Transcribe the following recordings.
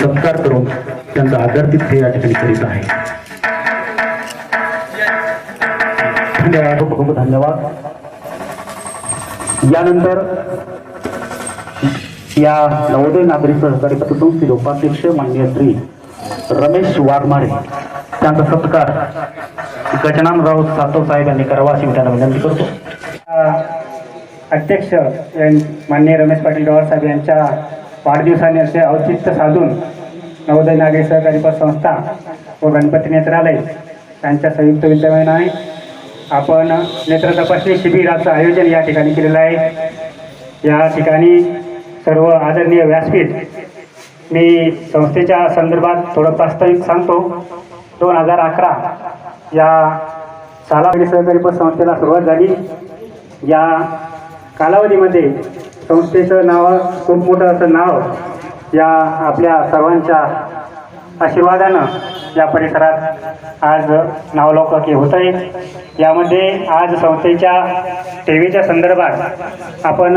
सत्कार करून त्यांचा आदरातिथ्य या ठिकाणी करीत आहे. धन्यवाद खूप खूप धन्यवाद. यानंतर या नवोदय नागरिक सहकारी पतसंस्थेचे उपाध्यक्ष माननीय श्री रमेश वाघमारे त्यांचा सत्कार गजाननराव सातव साहेब यांनी करावा अशी मी त्यांना विनंती करतो. अध्यक्ष यां- माननीय रमेश पाटील पवार साहेब यांच्या वाढदिवसानिमित्त औचित्य साधून नवोदय नागरिक सहकारी पतसंस्था व गणपती नेत्रालय यांच्या संयुक्त विद्यमानाने आपण नेत्र तपासणी शिबिराचं आयोजन या ठिकाणी केलेलं आहे. या ठिकाणी सर्व आदरणीय व्यासपीठ मी संस्थेच्या संदर्भात थोडं प्रास्ताविक सांगतो. दोन हजार अकरा या सालावडी सहकारी पतसंस्थेला सुरुवात झाली. या कालावधीमध्ये संस्थेचं नाव खूप मोठं असं नाव या आपल्या सर्वांच्या आशीर्वादानं या परिसरात आज नावलौकिक होत आहे. यामध्ये आज संस्थेच्या ठेवीच्या संदर्भात आपण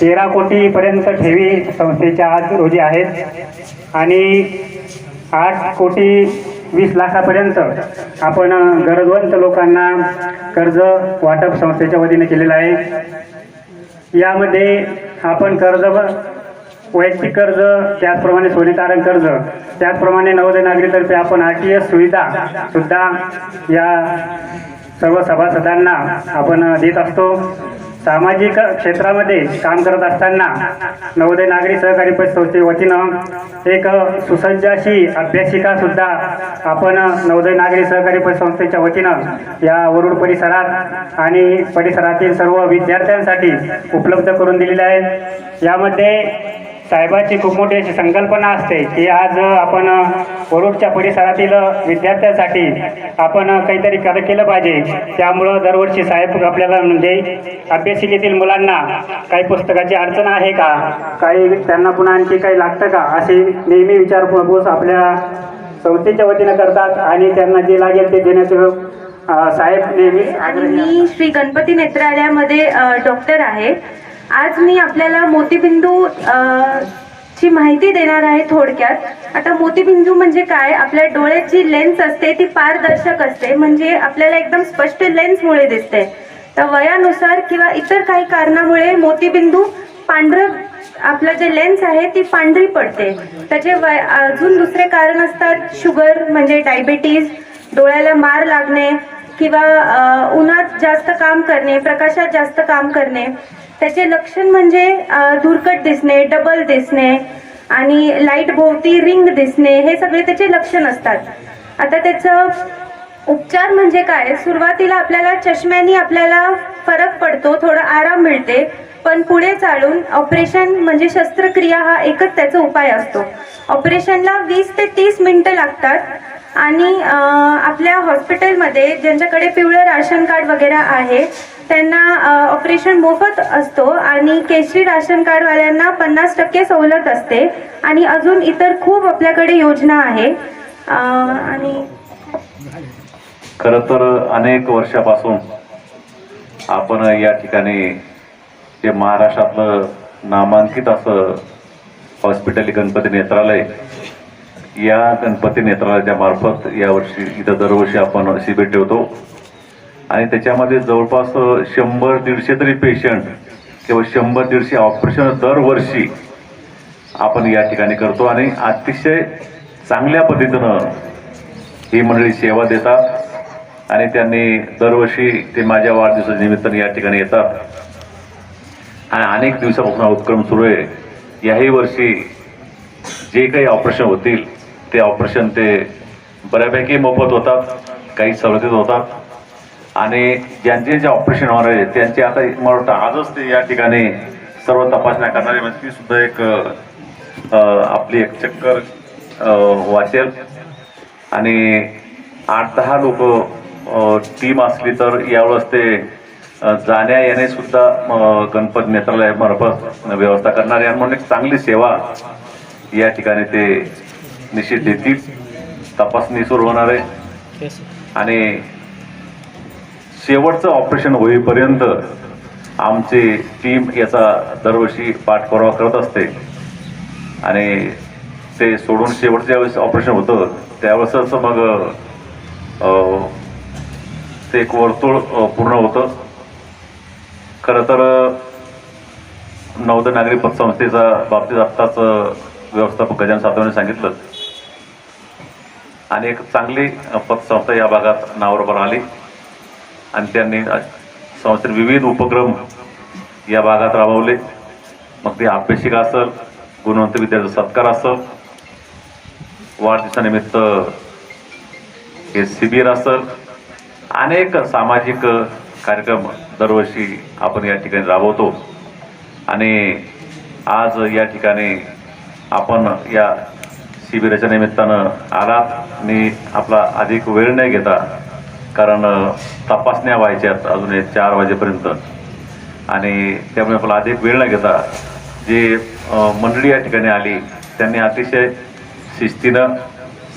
तेरा कोटीपर्यंत ठेवी संस्थेच्या आज रोजी आहेत आणि आठ कोटी वीस लाखापर्यंत आपण गरजवंत लोकांना कर्ज वाटप संस्थेच्या वतीने केलेलं आहे. यामध्ये आपण कर्ज वैयक्तिक कर्ज त्याचप्रमाणे सोने तारण कर्ज त्याचप्रमाणे नवोदय नागरिकतर्फे आपण आर टी एस सुविधा सुद्धा या सर्व सभासदांना आपण देत असतो. सामाजिक क्षेत्रामध्ये काम करत असताना नवोदय नागरी सहकारी पतसंस्थे वतीनं एक सुसज्ज अशी अभ्यासिका सुद्धा आपण नवोदय नागरी सहकारी पतसंस्थेच्या वतीनं या वरुड परिसरात आणि परिसरातील सर्व विद्यार्थ्यांसाठी उपलब्ध करून दिलेले आहे यामध्ये साहेबाची खूप मोठी अशी संकल्पना असते की आज आपण वरुडच्या परिसरातील विद्यार्थ्यांसाठी आपण काहीतरी कर केलं पाहिजे. त्यामुळं दरवर्षी साहेब आपल्याला म्हणजे अभ्यासिकेतील मुलांना काही पुस्तकाची अडचण आहे का? काही त्यांना पुन्हा आणखी काही लागतं का? अशी नेहमी विचारपूस आपल्या संस्थेच्या वतीनं करतात आणि त्यांना जे लागेल ते देण्याचं साहेब नेहमी मी श्री गणपती नेत्रालयामध्ये डॉक्टर आहे. आज मी आपल्याला मोतीबिंदू ची माहिती देणार आहे थोडक्यात. आता मोतीबिंदू म्हणजे काय? आपल्या डोळ्याची लेन्स असते ती पारदर्शक असते. म्हणजे आपल्याला एकदम स्पष्ट लेन्समुळे दिसते. तर वयानुसार किंवा इतर काही कारणामुळे मोतीबिंदू पांढरं आपलं जे लेन्स आहे ती पांढरी पडते. त्याचे वय अजून दुसरे कारण असतात शुगर म्हणजे डायबिटीज डोळ्याला मार लागणे किंवा उन्हात जास्त काम करणे प्रकाशात जास्त काम करणे. त्याचे लक्षण म्हणजे धुरकट दिसणे डबल दिसणे आणि लाइट भोवती रिंग दिसणे हे सगळे त्याचे लक्षण असतात. आता त्याचं उपचार म्हणजे काय? सुरुवातीला आपल्याला चष्म्यानी आपल्याला फरक पडतो थोडा आराम मिळते पण पुढे चालून ऑपरेशन म्हणजे शस्त्रक्रिया हा एकच त्याचा उपाय असतो. ऑपरेशनला वीस ते तीस मिनटं लागतात आणि आपल्या हॉस्पिटलमध्ये ज्यांच्याकडे पिवळं राशन कार्ड वगैरे आहे त्यांना ऑपरेशन मोफत असतो आणि केशरी राशन कार्डवाल्यांना पन्नास टक्के सवलत असते. आणि अजून इतर खूप आपल्याकडे योजना आहे. आणि खरं तर अनेक वर्षापासून आपण या ठिकाणी जे महाराष्ट्रातलं नामांकित असं हॉस्पिटल गणपती नेत्रालय या गणपती नेत्रालयाच्या मार्फत यावर्षी इथं दरवर्षी आपण शिबिर ठेवतो. आणि त्याच्यामध्ये जवळपास शंभर दीडशे तरी पेशंट किंवा शंभर दीडशे ऑपरेशन दरवर्षी आपण या ठिकाणी करतो. आणि अतिशय चांगल्या पद्धतीनं ही मंडळी सेवा देतात आणि त्यांनी दरवर्षी ते माझ्या वाढदिवसाच्या निमित्ताने या ठिकाणी येतात. आणि अनेक दिवसापासून हा उपक्रम सुरू आहे. याही वर्षी जे काही ऑपरेशन होतील ते ऑपरेशन ते बऱ्यापैकी मोफत होतात काही सवलतीत होतात. आणि ज्यांचे जे ऑपरेशन होणार आहे त्यांचे आता मला वाटतं आजच ते या ठिकाणी सर्व तपासण्या करणारे म्हणजे ती सुद्धा एक आपली एक चक्कर वाचेल आणि आठ दहा लोक टीम असली तर यावेळेस ते जाण्या येणे सुद्धा गणपती नेत्रालयामार्फत व्यवस्था करणारे आणि म्हणून एक चांगली सेवा या ठिकाणी ते निश्चित देतील तपासणी सुरू होणार आहे. आणि शेवटचं ऑपरेशन होईपर्यंत आमची टीम याचा दरवर्षी पाठपुरावा करत असते. आणि ते सोडून शेवटच्या वेळेस ऑपरेशन होतं त्यावेळेसच मग ते एक वर्तुळ पूर्ण होतं. खरं तर नवोदय नागरी पतसंस्थेचा बाबतीत आत्ताच व्यवस्थापक गजान सातवने सांगितलं. आणि एक चांगली पतसंस्था या भागात नावावर आली. आणि त्यांनी संस्थेने विविध उपक्रम या भागात राबवले. मग ते अभ्यासिका असेल गुणवंत विद्यार्थी सत्कार असेल वाढदिवसानिमित्त हे शिबिर असेल अनेक सामाजिक कार्यक्रम दरवर्षी आपण या ठिकाणी राबवतो. आणि आज या ठिकाणी आपण या शिबिराच्या निमित्तानं आलात. आणि आपला अधिक वेळ नाही घेता कारण तपासण्या व्हायच्यात अजून एक चार वाजेपर्यंत. आणि त्यामुळे आपला अधिक वेळ न घेता जे मंडळी या ठिकाणी आली त्यांनी अतिशय शिस्तीनं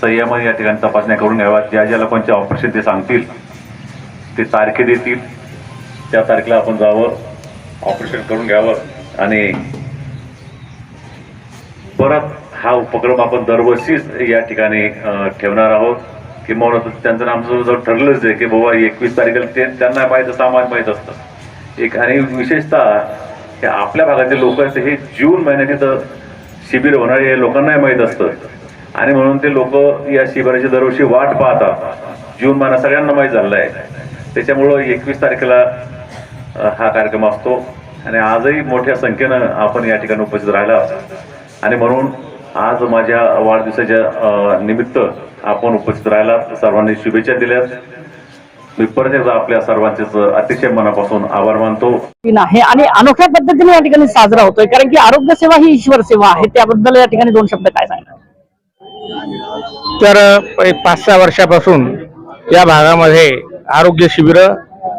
संयमाने या ठिकाणी तपासण्या करून घ्याव्यात ज्या ज्या लोकांचे ऑपरेशन ते सांगतील ते तारखे देतील त्या तारखेला आपण जावं ऑपरेशन करून घ्यावं. आणि परत हा उपक्रम आपण दरवर्षीच या ठिकाणी ठेवणार आहोत. किंवा त्यांचं आमचं जर ठरलंच आहे की बाबा एकवीस तारखेला ते त्यांना पाहिजे सामान माहीत असतं. एक आणि विशेषतः हे आपल्या भागातील लोक आहेत हे जून महिन्यात इथं शिबिर होणार हे लोकांनाही माहीत असतं. आणि म्हणून ते लोक या शिबिराची दरवर्षी वाट पाहतात. जून महिना सगळ्यांना माहीत झालेला आहे त्याच्यामुळं एकवीस तारखेला हा कार्यक्रम असतो. आणि आजही मोठ्या संख्येनं आपण या ठिकाणी उपस्थित राहिला. आणि म्हणून आज माझ्या वाढदिवसाच्या निमित्त आपण उपस्थित राहिला सर्वांनी शुभेच्छा दिल्यात. मी परत एकदा आपल्या सर्वांचेच अतिशय मनापासून आभार मानतो. आहे आणि अनोख्या पद्धतीने या ठिकाणी साजरा होतोय कारण की आरोग्य सेवा ही ईश्वर सेवा आहे. त्याबद्दल या ठिकाणी दोन शब्द काय सांगणार? तर एक पाच सहा वर्षापासून या भागामध्ये आरोग्य शिबिर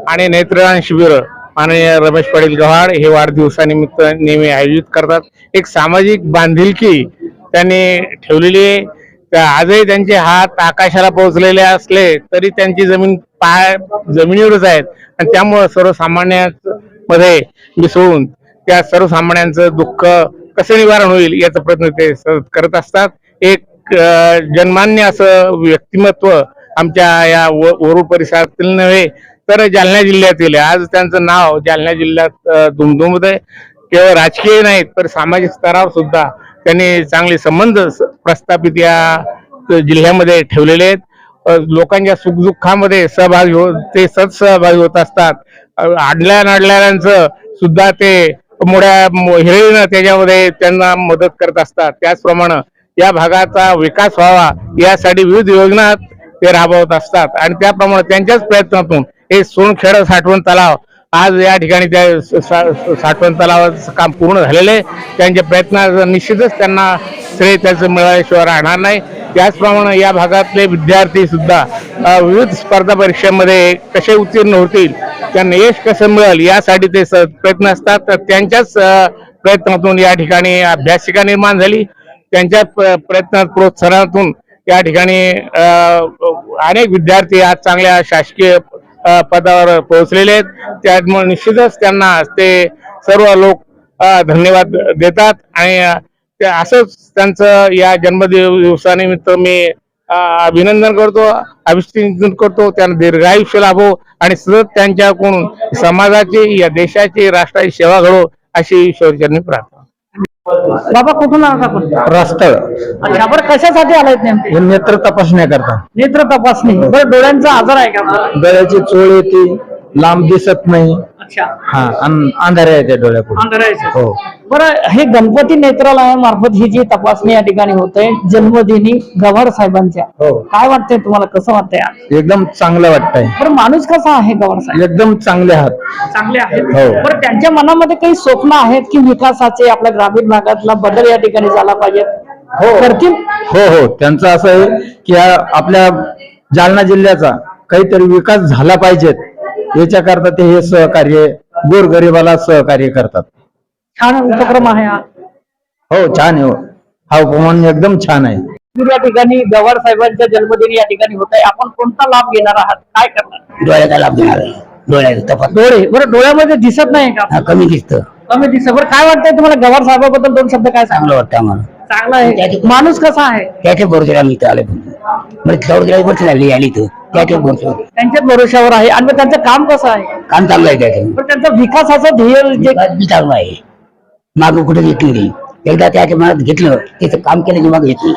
आणि नेत्रदान शिबिर माननीय रमेश पाटील गव्हाड हे वाढदिवसानिमित्त नेहमी आयोजित करतात. एक सामाजिक बांधिलकी त्यांनी ठेवलेली आहे. त्या आजही त्यांचे हात आकाशाला पोहोचलेले असले तरी त्यांची जमीन पाय जमिनीवरच आहेत. आणि त्यामुळं सर्वसामान्यमध्ये मिसळून त्या सर्वसामान्यांचं दुःख कसं निवारण होईल याचा प्रयत्न ते सतत करत असतात. एक जन्मान्य जनमान्य असं व्यक्तिमत्व आमच्या या व- वरुड परिसरातील नव्हे तर जालना जिल्ह्यातील आज त्यांचं नाव जालना जिल्ह्यात दुमदुमत आहे. केवळ राजकीय नाहीत तर सामाजिक स्तरावर सुद्धा त्यांनी चांगले संबंध प्रस्थापित या जिल्ह्यामध्ये ठेवलेले आहेत. लोकांच्या सुखदुःखामध्ये सहभागी हो ते सत्सहभागी होत असतात. आडल्या नाडल्याचं सुद्धा ते मोठ्या हिरळीनं त्याच्यामध्ये त्यांना मदत करत असतात. त्याचप्रमाणे या भागाचा विकास व्हावा यासाठी विविध योजना ते राबवत असतात. आणि त्याप्रमाणे त्यांच्याच प्रयत्नातून हे सोनखेड साठवण तलाव आज या ठिकाणी त्या सा- साठवण तलावाचं काम पूर्ण झालेलं आहे. त्यांच्या प्रयत्नाचं निश्चितच त्यांना श्रेय त्याचं मिळाल्याशिवाय राहणार नाही. त्याचप्रमाणे या भागातले विद्यार्थी सुद्धा विविध स्पर्धा परीक्षेमध्ये कसे उत्तीर्ण होतील त्यांना यश कसं मिळेल यासाठी ते स- प्रयत्न असतात. तर त्यांच्याच प्रयत्नातून या ठिकाणी अभ्यासिका निर्माण झाली. त्यांच्या प्रयत्नात प्रोत्साहनातून या ठिकाणी अनेक विद्यार्थी आज चांगल्या शासकीय पदावर पोहोचलेले आहेत. त्यामुळे निश्चितच त्यांना ते सर्व लोक धन्यवाद देतात. आणि ते असंच त्यांचं या जन्मदिवसानिमित्त मी अभिनंदन करतो अभिनंदन करतो. त्यांना दीर्घायुष्य लाभो आणि सतत त्यांच्याकडून समाजाची या देशाची राष्ट्राची सेवा घडो अशी ईश्वरचरणी प्रार्थना. बाबा कुठून आलात आपण रस्ता अच्छा बरं कशासाठी आलायत नेमके? नेत्र तपासण्या करता नेत्र तपासणी. बरं डोळ्यांचा आजार आहे का आपल्याला? डोळ्याची चोळ येते. लांब दिसत नाही. अच्छा. हा डोळ्यापुढे. अंधारायचं हो. बरं हे गणपती नेत्रालयामार्फत ही जी तपासणी या ठिकाणी होते जन्मदिनी गव्हाड साहेबांच्या हो. काय वाटतंय तुम्हाला? कसं वाटतंय? एकदम चांगलं वाटतंय. बरं माणूस कसा आहे गव्हाड साहेब? एकदम चांगले आहात. चांगले आहेत. हो. बरं त्यांच्या मनामध्ये काही स्वप्न आहेत की विकासाचे आपल्या ग्रामीण भागातला बदल या ठिकाणी झाला पाहिजे? हो. करतील? हो हो. त्यांचं असं आहे की या आपल्या जालना जिल्ह्याचा काहीतरी विकास झाला पाहिजेत. याच्याकरता ते हे सहकार्य गोरगरिबाला सहकार्य करतात. छान उपक्रम आहे हा. हो छान आहे हो. हा उपमान एकदम छान आहे. या ठिकाणी गव्हाड साहेबांच्या जन्मदिनी या ठिकाणी होत आहे आपण कोणता लाभ घेणार आहात? काय करणार? डोळ्याचा लाभ देणार आहे. डोळ्याचा तपास. डोळे? बरं डोळ्यामध्ये दिसत नाही का? हा कमी दिसतं. कमी दिसत. बरं काय वाटतंय तुम्हाला गव्हाड साहेबाबद्दल दोन शब्द काय चांगलं वाटतं आम्हाला. चांगला आहे. माणूस कसा आहे? त्याच्या बरोबर आम्ही इथं आलो म्हणजे लागली आली इथं. त्याच्या त्यांच्याच भरोशावर आहे. आणि मग त्यांचं काम कसं आहे? काम चालू आहे त्याचं. पण त्यांचं विकासाचं ध्येय जे विकास बी चालू आहे. मागं कुठे घेतली नाही. एकदा त्याच्या मनात घेतलं त्याचं काम केलं की मग घेतली.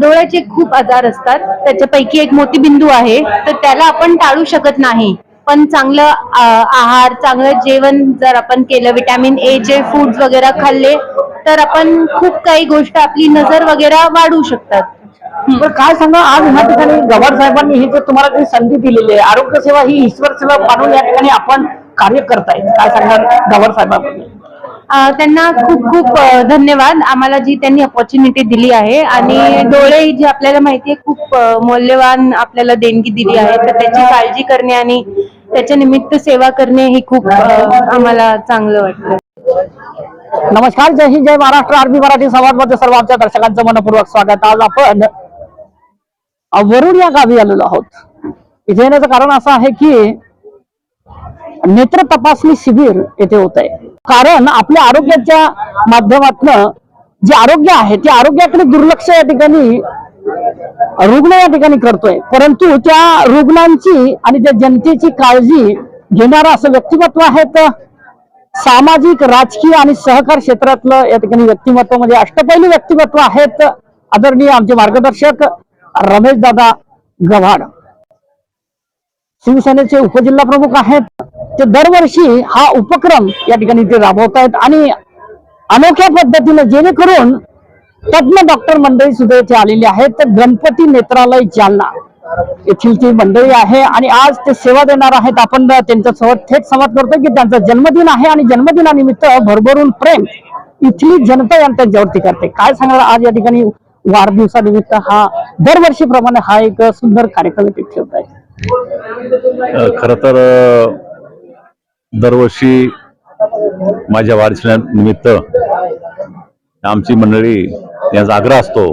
डोळ्याचे खूप आजार असतात. त्याच्यापैकी एक मोतीबिंदू आहे. तर त्याला आपण टाळू शकत नाही. पण चांगलं आहार चांगलं जेवण जर आपण केलं विटॅमिन ए चे फूड्स वगैरे खाल्ले तर आपण खूप काही गोष्ट आपली नजर वगैरे वाढवू शकतात. पण काय सांगा आज ह्या ठिकाणी गवार साहेबांनी ही जर तुम्हाला काही संधी दिलेली आहे आरोग्य सेवा ही ईश्वर सेवा मानून या ठिकाणी आपण कार्य करताय. काय सांगणार गवार साहेबांबद्दल? त्यांना खूप खूप धन्यवाद. आम्हाला जी त्यांनी अपॉर्च्युनिटी दिली आहे आणि डोळे ही जी आपल्याला माहिती आहे खूप मौल्यवान आपल्याला देणगी दिली आहे. तर त्याची काळजी करणे आणि त्याच्या निमित्त सेवा करणे हे खूप आम्हाला चांगलं वाटतं. नमस्कार. जय हिंद जय महाराष्ट्र. आरबी मराठी संवादमध्ये सर्व आमच्या दर्शकांचं मनपूर्वक स्वागत. आज आपण वरुड या गावी आलेलो आहोत. इथे येण्याचं कारण असं आहे की नेत्र तपासणी शिबिर येथे होत आहे. कारण आपल्या आरोग्याच्या माध्यमातनं जे आरोग्य आहे ते आरोग्याकडे दुर्लक्ष या ठिकाणी रुग्ण या ठिकाणी करतोय. परंतु त्या रुग्णांची आणि त्या जनतेची काळजी घेणारं असं व्यक्तिमत्व आहे तर सामाजिक राजकीय आणि सहकार क्षेत्रातलं या ठिकाणी व्यक्तिमत्व म्हणजे अष्टपैलू व्यक्तिमत्व आहेत आदरणीय आमचे मार्गदर्शक रमेश दादा गव्हाड. शिवसेनेचे उपजिल्हा प्रमुख आहेत. ते दरवर्षी हा उपक्रम या ठिकाणी ते राबवत आहेत आणि अनोख्या पद्धतीने जेणेकरून तज्ञ डॉक्टर मंडळी सुद्धा इथे आलेली आहेत. तर गणपती नेत्रालय जालना येथील ती मंडळी आहे आणि आज ते सेवा देणार आहेत. आपण त्यांच्यासोबत थेट संवाद करतो की त्यांचा जन्मदिन आहे आणि जन्मदिनानिमित्त भरभरून प्रेम इथली जनता यांच्यावरती करते. काय सांगणार आज या ठिकाणी वाढदिवसानिमित्त हा दरवर्षीप्रमाणे हा एक सुंदर कार्यक्रम इथे ठेवत आहे. खर तर दरवर्षी माझ्या वाढदिवसानिमित्त आमची मंडळी यांचा आग्रह असतो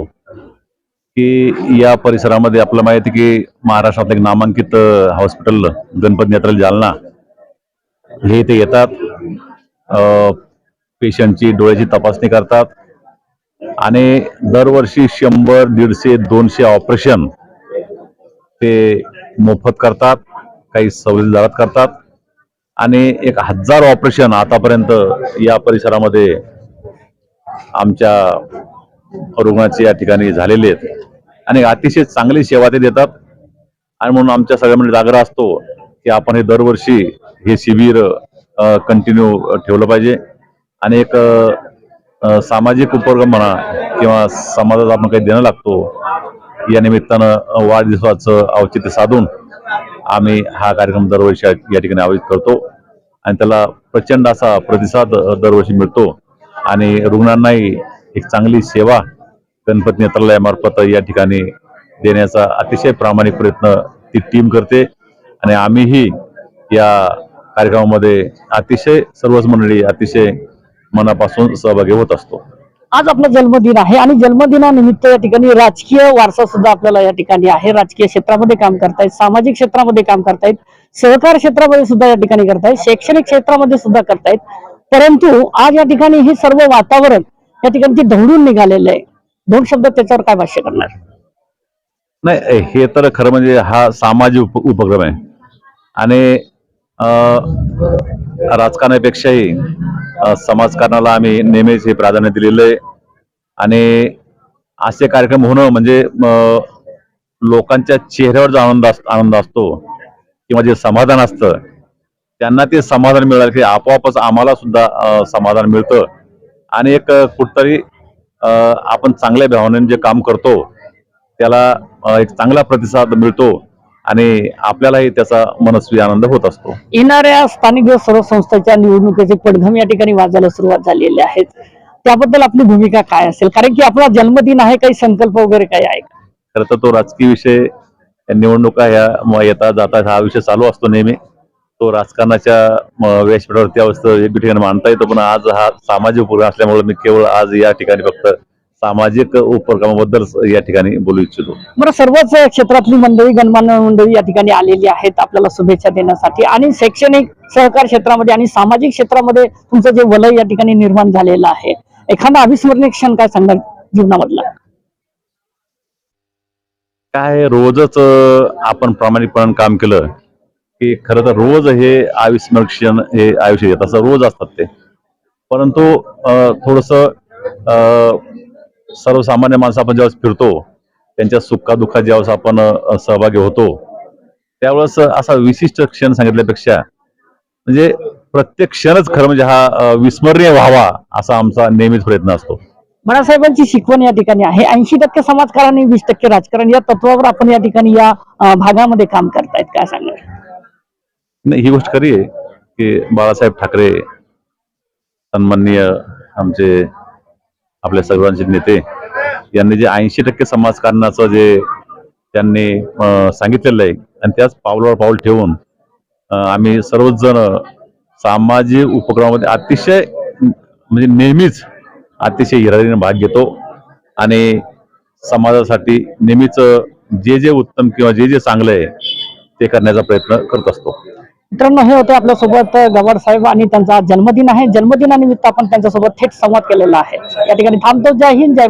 की या परिसरामध्ये आपल्याला माहिती आहे की महाराष्ट्रातलं एक नामांकित हॉस्पिटल गणपती नेत्रालय जालना हे इथे येतात. पेशंटची डोळ्याची तपासणी करतात. आणि दरवर्षी शंभर दीडशे दोनशे ऑपरेशन ते मोफत करतात काही सवलती दरात करतात. आणि एक हजार ऑपरेशन आतापर्यंत या परिसरामध्ये आमच्या रुग्णाचे या ठिकाणी झालेले आहेत. आणि अतिशय चांगली सेवा ते देतात. आणि म्हणून आमच्या सगळ्यांमध्ये आग्रह असतो की आपण हे दरवर्षी हे शिबिर कंटिन्यू ठेवलं पाहिजे. आणि एक सामाजिक उपक्रम म्हणा किंवा समाजात आपण काही देणं लागतो या निमित्तानं वाढदिवसाचं औचित्य साधून आम्ही हा कार्यक्रम दरवर्षी या ठिकाणी आयोजित करतो आणि त्याला प्रचंड असा प्रतिसाद दरवर्षी मिळतो. आणि रुग्णांनाही एक चांगली सेवा गणपती नेत्रालयामार्फत या ठिकाणी देण्याचा अतिशय प्रामाणिक प्रयत्न ती टीम करते आणि आम्हीही या कार्यक्रमामध्ये अतिशय सर्वच मंडळी अतिशय मनापासून सहभागी होत असतो. आज आपला जन्मदिन आहे आणि जन्मदिनानिमित्त या ठिकाणी राजकीय वारसा सुद्धा आपल्याला या ठिकाणी आहे. राजकीय क्षेत्रामध्ये काम करतायत सामाजिक क्षेत्रामध्ये काम करतायत सहकार क्षेत्रामध्ये सुद्धा या ठिकाणी करतायत शैक्षणिक क्षेत्रामध्ये सुद्धा करतायत. परंतु आज या ठिकाणी हे सर्व वातावरण या ठिकाणी ते ढवळून निघालेलं आहे. दोन शब्द त्याच्यावर काय भाष्य करणार? नाही हे तर खरं म्हणजे हा सामाजिक उप उपक्रम आहे. आणि अं, राजकारणापेक्षाही समाजकारणाला आम्ही नेहमीच हे प्राधान्य दिलेलं आहे. आणि असे कार्यक्रम होणं म्हणजे लोकांच्या चेहऱ्यावर जो आनंद अस आनंद असतो किंवा जे समाधान असतं त्यांना ते समाधान मिळालं की आपोआपच आम्हाला सुद्धा समाधान मिळतं. आणि एक कुठतरी आपण चांगल्या भावनेने जे काम करतो त्याला एक चांगला प्रतिसाद मिळतो. आणि आपल्यालाही त्याचा मनस्वी आनंद होत असतो. येणाऱ्या स्थानिक सर्व संस्थांच्या निवडणुकीचे पडघम या ठिकाणी वाजायला सुरुवात झालेली आहेत त्याबद्दल आपली भूमिका काय असेल? कारण की आपला जन्मदिन आहे काही संकल्प वगैरे काही आहे? खरं तर तो राजकीय विषय निवडणुका ह्या येता जाता हा विषय चालू असतो नेहमी. तो राजकारणाच्या व्यासपीठावरती अवस्था एक ठिकाणी मांडता येतो पण आज हा सामाजिक उपक्रम असल्यामुळे मी केवळ आज या ठिकाणी फक्त सामाजिक उपक्रमाबद्दल या ठिकाणी बोलू इच्छितो. बरं सर्वच क्षेत्रातली मंडळी गणमान्य मंडळी या ठिकाणी आलेली आहेत आपल्याला शुभेच्छा देण्यासाठी. आणि शैक्षणिक सहकार क्षेत्रामध्ये आणि सामाजिक क्षेत्रामध्ये तुमचं जे वलय या ठिकाणी निर्माण झालेलं आहे एखादा अविस्मरणीय क्षण काय सांगाल जीवनामधला? काय रोजच आपण प्रामाणिकपणे काम केलं की खरं तर रोज हे अविस्मरणीय क्षण हे आयुष्य येत. असं रोज असतात ते. परंतु थोडंसं सर्वसामान्य माणसं आपण ज्यावेळेस फिरतो त्यांच्या सुखादुःखात ज्यावेळेस आपण सहभागी होतो त्यावेळेस असा विशिष्ट क्षण सांगितल्यापेक्षा म्हणजे प्रत्येक क्षणच खरं म्हणजे हा विस्मरणीय व्हावा असा आमचा नेहमीच प्रयत्न असतो. बाळासाहेबांची शिकवण या ठिकाणी आहे. ऐंशी टक्के समाजकारण आणि वीस टक्के राजकारण या तत्वावर आपण या ठिकाणी या भागामध्ये काम करतायत. काय सांगाल? नाही ही गोष्ट खरी आहे की बाळासाहेब ठाकरे सन्माननीय आमचे आपल्या सर्वांचे नेते. यांनी जे ऐंशी टक्के समाजकारणाचं जे त्यांनी सांगितलेलं आहे आणि त्याच पावलावर पाऊल ठेवून आम्ही सर्वच जण सामाजिक उपक्रमामध्ये अतिशय म्हणजे नेहमीच अतिशय हिरारीने भाग घेतो. आणि समाजासाठी नेहमीच जे जे उत्तम किंवा जे जे चांगलं आहे ते करण्याचा प्रयत्न करत असतो. मित्रांनो हे होते आपल्यासोबत गवाड साहेब आणि त्यांचा जन्मदिन आहे. जन्मदिनानिमित्त आपण त्यांच्यासोबत थेट संवाद केलेला आहे. या ठिकाणी थांबतो. जय हिंद जय